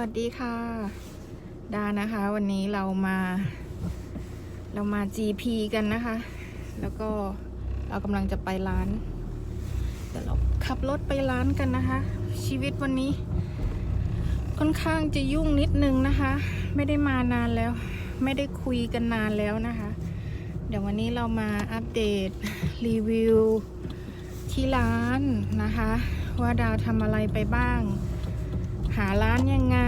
สวัสดีค่ะ ดานะคะ วันนี้เรามา เรามา GP กันนะคะ แล้วก็เรากำลังจะไปร้านเดี๋ยวเราขับรถไปร้านกันนะคะ ชีวิตวันนี้ ค่อนข้างจะยุ่งนิดนึงนะคะ ไม่ได้มานานแล้ว ไม่ได้คุยกันนานแล้วนะคะ เดี๋ยววันนี้เรามาอัปเดตรีวิวที่ร้านนะคะ ว่าดาทำอะไรไปบ้าง หาร้านยังไง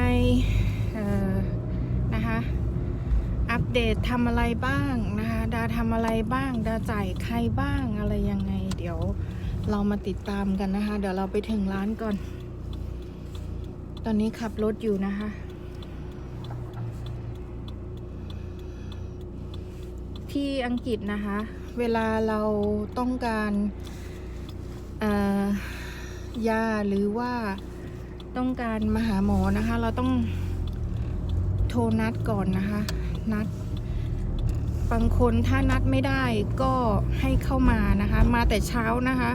นะคะ อัปเดตทำอะไรบ้างนะคะ ดาทำอะไรบ้าง ดาจ่ายใครบ้างอะไรยังไง เดี๋ยวเรามาติดตามกันนะคะ เดี๋ยวเราไปถึงร้านก่อน ตอนนี้ขับรถอยู่นะคะ ที่อังกฤษนะคะ เวลาเราต้องการยาหรือว่า ต้องการมาหาหมอนะคะ เราต้องโทรนัดก่อนนะคะ นัดบางคนถ้านัดไม่ได้ก็ให้เข้ามานะคะ มาแต่เช้านะคะ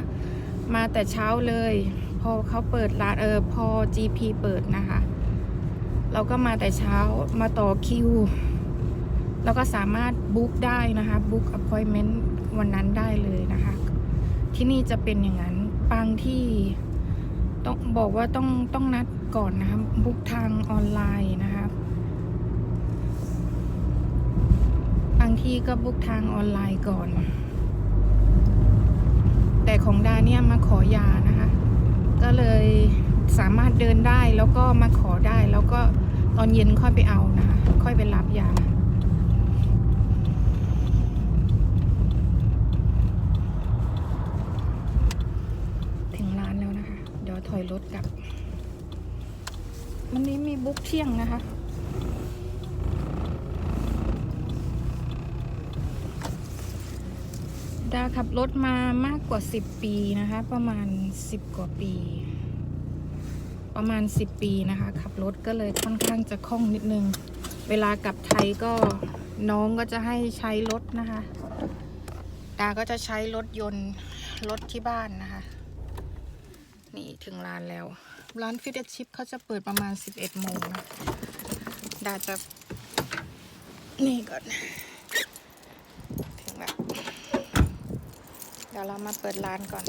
มาแต่เช้าเลย พอเขาเปิดร้านเออพอ GP เปิดนะคะ เราก็มาแต่เช้ามาต่อคิวเราก็สามารถบุ๊กได้นะคะบุ๊ก appointment วันนั้นได้เลยนะคะ ที่นี่จะเป็นอย่างนั้นบางที่ ต้องบอกว่าต้องต้องนัดก่อนนะคะบุ๊กทางออนไลน์นะคะบางที่ก็บุ๊กทางออนไลน์ก่อน แต่ของดาเนี่ยมาขอยานะคะ ก็เลยสามารถเดินได้แล้วก็มาขอได้ แล้วก็ตอนเย็นค่อยไปเอานะคะค่อยไปรับยา ถึงร้านแล้วนะคะ เดี๋ยว ถกลับ วันนี้มีบุ๊กเที่ยงนะคะ ดาขับรถมามากกว่า 10 ปีนะคะ ประมาณ 10 กว่าปี ประมาณ 10 ปีนะคะ ขับรถก็เลยค่อนข้างจะคล่องนิดนึง เวลากลับไทยก็น้องก็จะให้ใช้รถนะคะ ดาก็จะใช้รถยนต์รถที่บ้านนะคะ นี่ถึงร้านแล้ว ร้านฟิตเนสชิปเขาจะเปิดประมาณ 11โมงนะดาจะ นี่ก่อน ถึงแล้ว เดี๋ยวเรามาเปิดร้านก่อน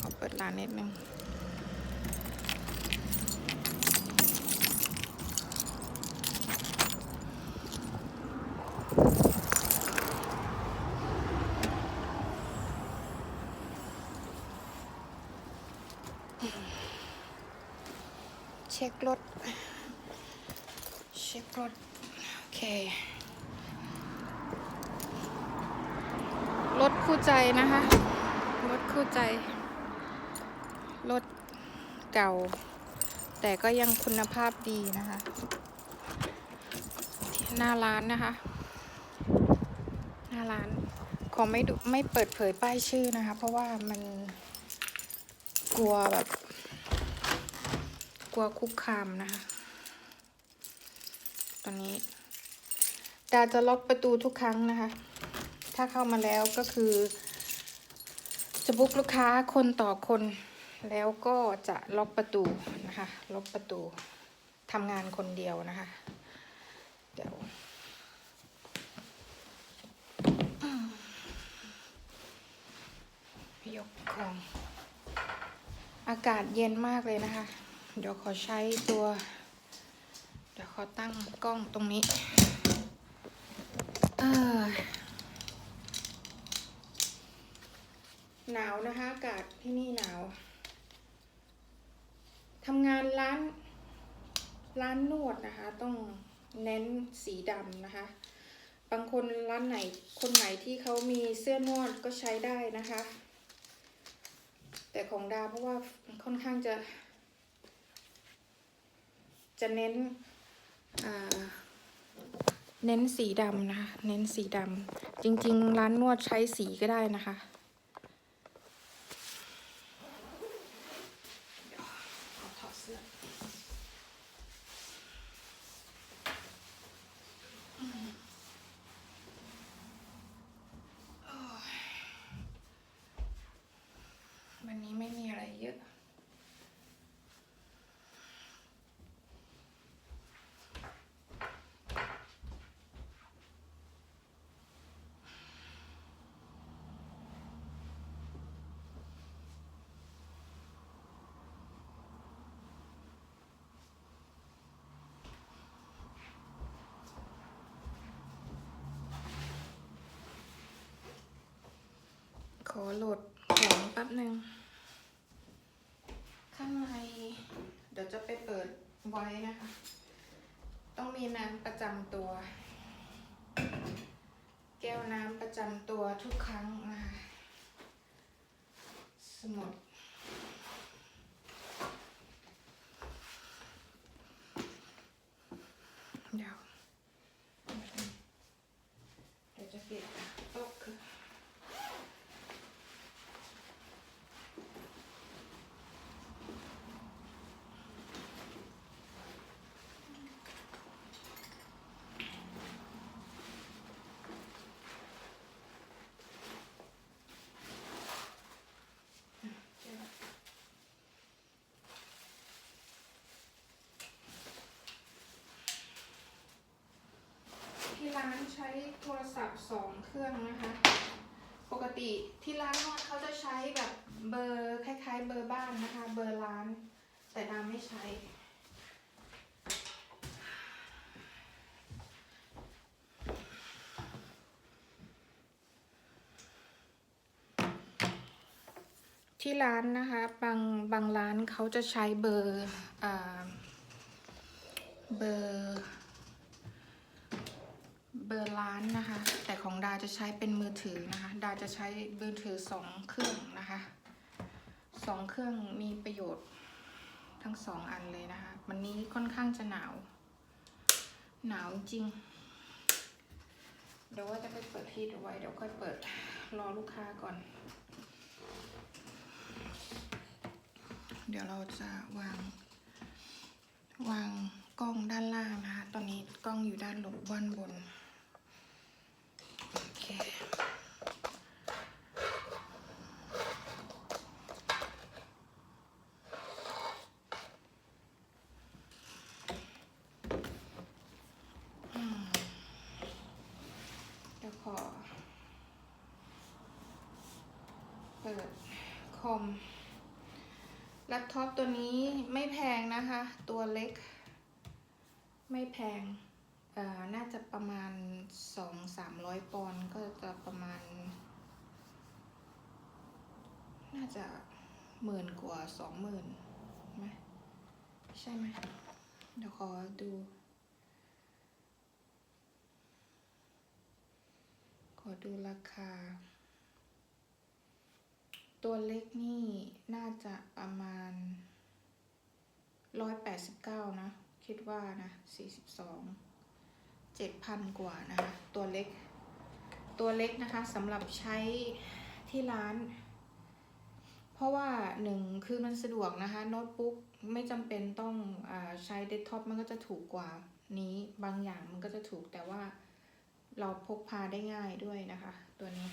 ขอเปิดร้านนิดนึง ช็ครถ เช็ครถ โอเค รถคู่ใจนะคะ รถคู่ใจ รถเก่า แต่ก็ยังคุณภาพดีนะคะที่หน้าร้านนะคะ หน้าร้าน ขอไม่ดูไม่เปิดเผยป้ายชื่อนะคะ เพราะว่ามันกลัวแบบ กลัวคุกคามนะคะ ตอนนี้ ดาจะล็อกประตูทุกครั้งนะคะ ถ้าเข้ามาแล้วก็คือ จะบุกลูกค้าคนต่อคน แล้วก็จะล็อกประตูนะคะ ล็อกประตูทำงานคนเดียวนะคะ เดี๋ยวยกของอากาศเย็นมากเลยนะคะ เดี๋ยวขอใช้ตัว เดี๋ยวขอตั้งกล้องตรงนี้เออหนาวนะคะอากาศที่นี่หนาวทำงานร้านร้านนวดนะคะ ต้องเน้นสีดำนะคะ บางคนร้านไหนคนไหนที่เขามีเสื้อนวดก็ใช้ได้นะคะ แต่ของดาเพราะว่าค่อนข้างจะ จะเน้นเน้นสีดำนะคะ เน้นสีดำจริง ๆ ร้านนวดใช้สีก็ได้นะคะเดี๋ยวเอาถอดเสื้ออืมโอ้ยวันนี้ไม่มีอะไรเยอะ โหลดของแป๊บหนึ่ง ข้างใน เดี๋ยวจะไปเปิดไว้นะคะ ต้องมีน้ำประจำตัว แก้วน้ำประจำตัวทุกครั้งนะคะสมุด เดี๋ยว เดี๋ยวจะเก็บโต๊ะคือ ที่ร้าน ใช้โทรศัพท์สองเครื่องนะคะ ปกติที่ร้านนวดเขาจะใช้แบบเบอร์คล้ายๆ เบอร์บ้านนะคะ เบอร์ร้าน แต่ดามไม่ใช้ ที่ร้านนะคะ บางบางร้านเขาจะใช้เบอร์อเบอร์ บอร์ร้านนะคะ แต่ของดาจะใช้เป็นมือถือนะคะ ดาจะใช้มือถือสองเครื่องนะคะสองเครื่องมีประโยชน์ทั้งสองอันเลยนะคะ วันนี้ค่อนข้างจะหนาว หนาวจริง เดี๋ยวว่าจะไปเปิดที่ดูไว้ เดี๋ยวค่อยเปิดรอลูกค้าก่อน เดี๋ยวเราจะวาง วางกล้องด้านล่างนะคะ ตอนนี้กล้องอยู่ด้านลบด้านบน โอเค อืมเดี๋ยวขอ เปิดคอมแล็ปท็อปตัวนี้ไม่แพงนะคะ ตัวเล็ก ไม่แพงเอ่อน่าจะประมาณสองสามร้อยปอนด์ก็จะประมาณ น่าจะหมื่นกว่าสองหมื่นไหมใช่ไหมเดี๋ยวขอดู ขอดูราคา ตัวเล็กนี่น่าจะประมาณร้อยแปดสิบเก้านะ คิดว่านะสี่สิบสองเจ็ดพันกว่านะคะ ตัวเล็ก ตัวเล็กนะคะสำหรับใช้ที่ร้าน เพราะว่าหนึ่งคือมันสะดวกนะคะ โน้ตบุ๊กไม่จำเป็นต้องอใช้เดสก์ท็อปมันก็จะถูกกว่านี้บางอย่างมันก็จะถูกแต่ว่าเราพกพาได้ง่ายด้วยนะคะ ตัวนี้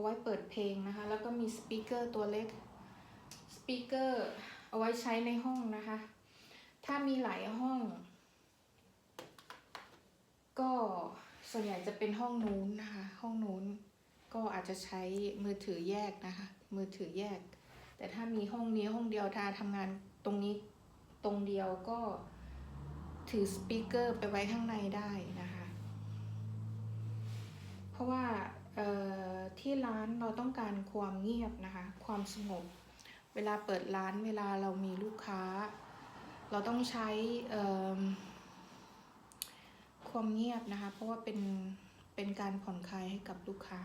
เอาไว้เปิดเพลงนะคะ แล้วก็มีสปีกเกอร์ตัวเล็ก สปีกเกอร์เอาไว้ใช้ในห้องนะคะ ถ้ามีหลายห้อง ก็ส่วนใหญ่จะเป็นห้องนู้นนะคะ ห้องนู้นก็อาจจะใช้มือถือแยกนะคะ มือถือแยก แต่ถ้ามีห้องนี้ห้องเดียวถ้าทำงานตรงนี้ตรงเดียวก็ถือสปีกเกอร์ไปไว้ข้างในได้นะคะ เพราะว่า ที่ร้านเราต้องการความเงียบนะคะ ความสงบ เวลาเปิดร้านเวลาเรามีลูกค้า เราต้องใช้ความเงียบนะคะ เพราะว่าเป็นเป็นการผ่อนคลายให้กับลูกค้า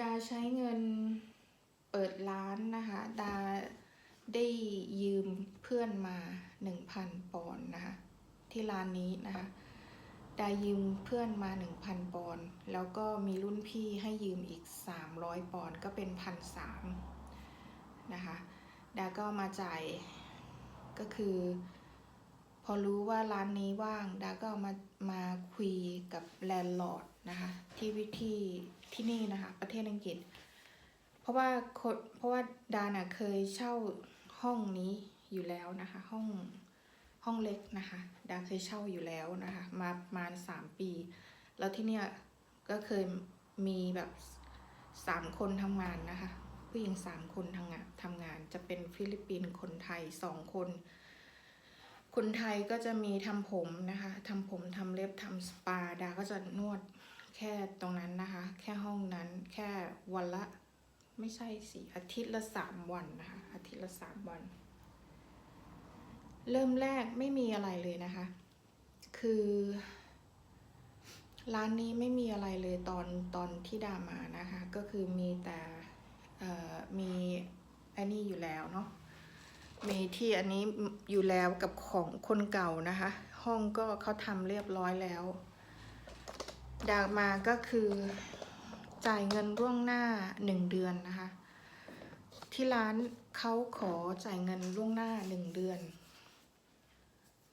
ดาใช้เงินเปิดร้านนะคะ ดา ได้ยืมเพื่อนมาหนึ่งพันปอนด์นะคะ ที่ร้านนี้นะคะ ไดายืมเพื่อนมาหนึ่งพันปอนด์แล้วก็มีรุ่นพี่ให้ยืมอีกสามร้อยปอนด์ก็เป็นพันสามนะคะดาก็มาจ่ายก็คือ พอรู้ว่าร้านนี้ว่างดาก็เอามามาคุยกับแลนด์ลอร์ดนะคะที่วิธีที่นี่นะคะ ประเทศอังกฤษ เพราะว่าคนเพราะว่าดาน่ะเคยเช่า ห้องนี้อยู่แล้วนะคะ ห้องห้องเล็กนะคะดาเคยเช่าอยู่แล้วนะคะมาประมาณสามปี แล้วที่เนี่ยก็เคยมีแบบสามคนทำงานนะคะ ผู้หญิงสามคนทำงานทำงาน จะเป็นฟิลิปปินส์คนไทยสองคน คนไทยก็จะมีทำผมนะคะทำผมทำเล็บทำสปาดาก็จะนวดแค่ตรงนั้นนะคะ แค่ห้องนั้นแค่วันละไม่ใช่สิอาทิตย์ละสามวันนะคะ อาทิตย์ละสามวัน เริ่มแรกไม่มีอะไรเลยนะคะ คือ ร้านนี้ไม่มีอะไรเลยตอนตอนที่ดามานะคะ ก็คือมีแต่มีอันนี้อยู่แล้วเนาะมีที่อันนี้อยู่แล้วกับของคนเก่านะคะ ห้องก็เขาทำเรียบร้อยแล้ว ดามาก็คือจ่ายเงินล่วงหน้าหนึ่งเดือนนะคะ ที่ร้าน เขาขอจ่ายเงินล่วงหน้าหนึ่งเดือน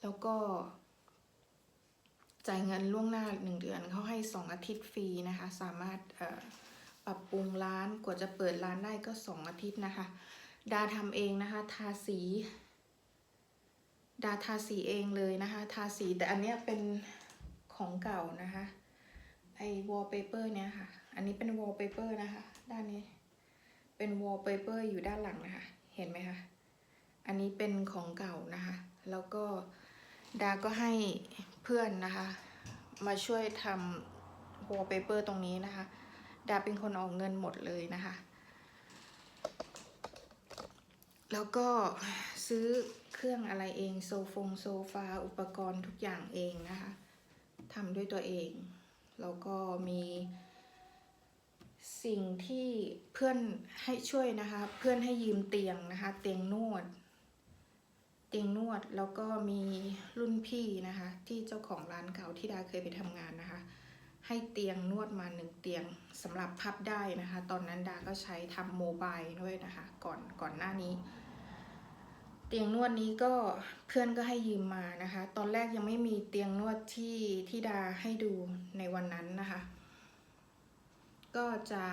แล้วก็ จ่ายเงินล่วงหน้าหนึ่งเดือนเขาให้สองอาทิตย์ฟรีนะคะ สามารถปรับปรุงร้านกว่าจะเปิดร้านได้ก็สองอาทิตย์นะคะ ดาทำเองนะคะ ทาสี ดาทาสีเองเลยนะคะ ทาสีแต่อันเนี้ยเป็นของเก่านะคะไอ้วอลเปเปอร์เนี่ยค่ะ อันนี้เป็นวอลเปเปอร์นะคะ ด้านนี้ เป็นวอลเปเปอร์อยู่ด้านหลังนะคะ เห็นไหมคะ อันนี้เป็นของเก่านะคะ แล้วก็ดาก็ให้เพื่อนนะคะ มาช่วยทำวอลเปเปอร์ตรงนี้นะคะ ดาเป็นคนออกเงินหมดเลยนะคะ แล้วก็ซื้อเครื่องอะไรเองโซฟงโซฟา อุปกรณ์ทุกอย่างเองนะคะทำด้วยตัวเอง แล้วก็มี สิ่งที่เพื่อนให้ช่วยนะคะ เพื่อนให้ยืมเตียงนะคะ เตียงนวด เตียงนวดแล้วก็มีรุ่นพี่นะคะ ที่เจ้าของร้านเก่าที่ดาเคยไปทำงานนะคะ ให้เตียงนวดมาหนึ่งเตียงสำหรับพับได้นะคะ ตอนนั้นดาก็ใช้ทำโมบายด้วยนะคะ ก่อนก่อนหน้านี้ เตียงนวดนี้ก็เพื่อนก็ให้ยืมมานะคะ ตอนแรกยังไม่มีเตียงนวดที่ที่ดาให้ดูในวันนั้นนะคะ ก็จะ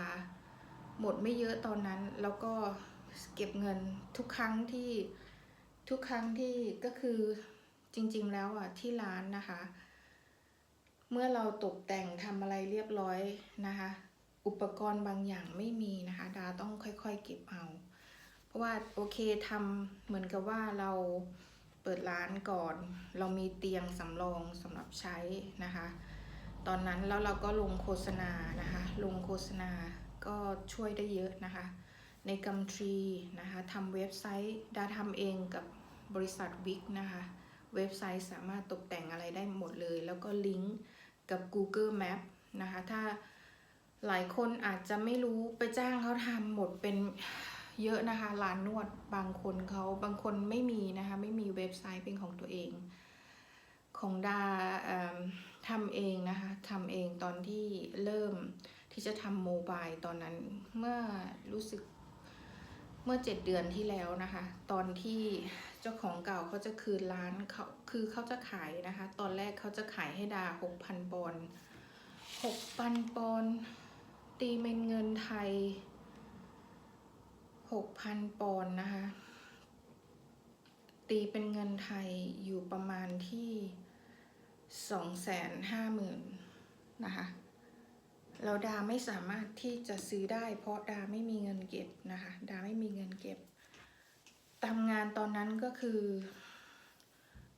หมดไม่เยอะตอนนั้น แล้วก็เก็บเงินทุกครั้งที่ทุกครั้งที่ก็คือจริงๆแล้วอะที่ร้านนะคะ เมื่อเราตกแต่งทำอะไรเรียบร้อยนะคะ อุปกรณ์บางอย่างไม่มีนะคะ ดาต้องค่อยๆเก็บเอา เพราะว่าโอเคทำเหมือนกับว่าเราเปิดร้านก่อน เรามีเตียงสำรองสำหรับใช้นะคะ ตอนนั้นแล้วเราก็ลงโฆษณานะคะ ลงโฆษณาก็ช่วยได้เยอะนะคะ ในกัมทรีนะคะทำเว็บไซต์ดาทำเองกับบริษัทวิกนะคะ เว็บไซต์สามารถตกแต่งอะไรได้หมดเลย แล้วก็ลิงก์กับ Google Map นะคะ ถ้าหลายคนอาจจะไม่รู้ไปจ้างเขาทำหมดเป็นเยอะนะคะร้านนวดบางคนเขาบางคนไม่มีนะคะ ไม่มีเว็บไซต์เป็นของตัวเอง ของดาทำเองนะคะทำเองตอนที่เริ่มที่จะทำโมบายตอนนั้นเมื่อรู้สึกเมื่อเจ็ดเดือนที่แล้วนะคะ ตอนที่เจ้าของเก่าเขาจะคืนร้านเขาคือเขาจะขายนะคะ ตอนแรกเขาจะขายให้ดาหกพันปอนด์หกพันปอนด์ตีเป็นเงินไทยหกพันปอนด์นะคะ ตีเป็นเงินไทยอยู่ประมาณที่ สองแสนห้าหมื่นนะคะแล้วดาไม่สามารถที่จะซื้อได้ เพราะดาไม่มีเงินเก็บนะคะ ดาไม่มีเงินเก็บทำงานตอนนั้นก็คือ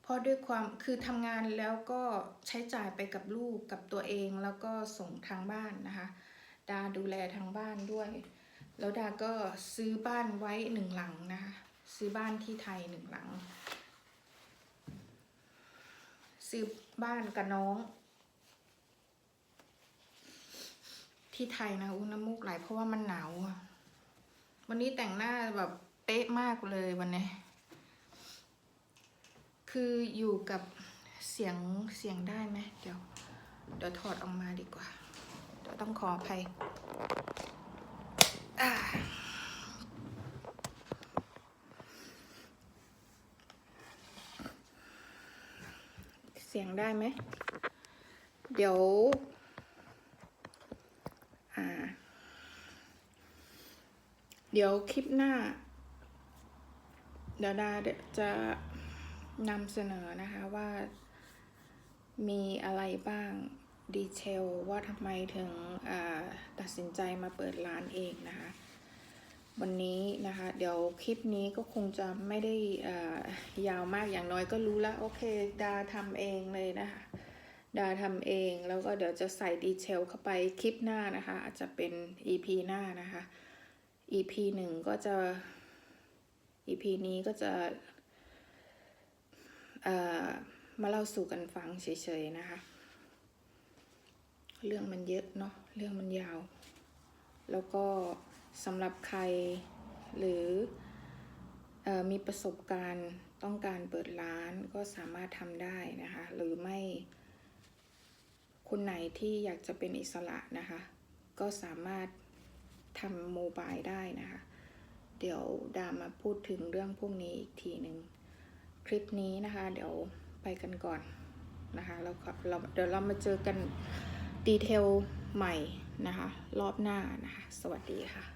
เพราะด้วยความคือทำงานแล้วก็ใช้จ่ายไปกับลูกกับตัวเองแล้วก็ส่งทางบ้านนะคะ ดาดูแลทางบ้านด้วย แล้วดาก็ซื้อบ้านไว้หนึ่งหลังนะคะ ซื้อบ้านที่ไทยหนึ่งหลัง ซื้อบ้านกับน้อง ที่ไทยนะอุ้น้ำมูกไหลเพราะว่ามันหนาววันนี้แต่งหน้าแบบเป๊ะมากเลยวันนี้ คืออยู่กับเสียงเสียงได้ไหมเดี๋ยว เดี๋ยวถอดออกมาดีกว่า เดี๋ยวต้องขออภัยอ่า สียงได้ไหม เดี๋ยว อ่า เดี๋ยวคลิปหน้าเดี๋ยวดาจะนำเสนอนะคะว่ามีอะไรบ้างดีเทลว่าทำไมถึงตัดสินใจมาเปิดร้านเองนะคะ วันนี้นะคะ เดี๋ยวคลิปนี้ก็คงจะไม่ได้อ่อยาวมากอย่างน้อยก็รู้ล้วโอเค ดาทำเองเลยนะคะ ดาทำเองแล้วก็เดี๋ยวจะใส่ดีเทลเข้าไปคลิปหน้านะคะ อาจจะเป็น EP หน้านะคะ EP หนึ่งก็จะ EP นี้ก็จะอ่อมาเล่าสู่กันฟังเฉยๆนะคะ เรื่องมันเยอะเนาะเรื่องมันยาว แล้วก็ สำหรับใครหรือออมีประสบการณ์ต้องการเปิดร้านก็สามารถทำได้นะคะ หรือไม่ คนไหนที่อยากจะเป็นอิสระนะคะ ก็สามารถทำโมบายได้นะคะ เดี๋ยวดามาพูดถึงเรื่องพวกนี้อีกทีหนึ่งคลิปนี้นะคะ เดี๋ยวไปกันก่อนนะคะแล้วเราเดี๋ยวเรามาเจอกันดีเทลใหม่นะคะ รอบหน้านะคะ สวัสดีค่ะ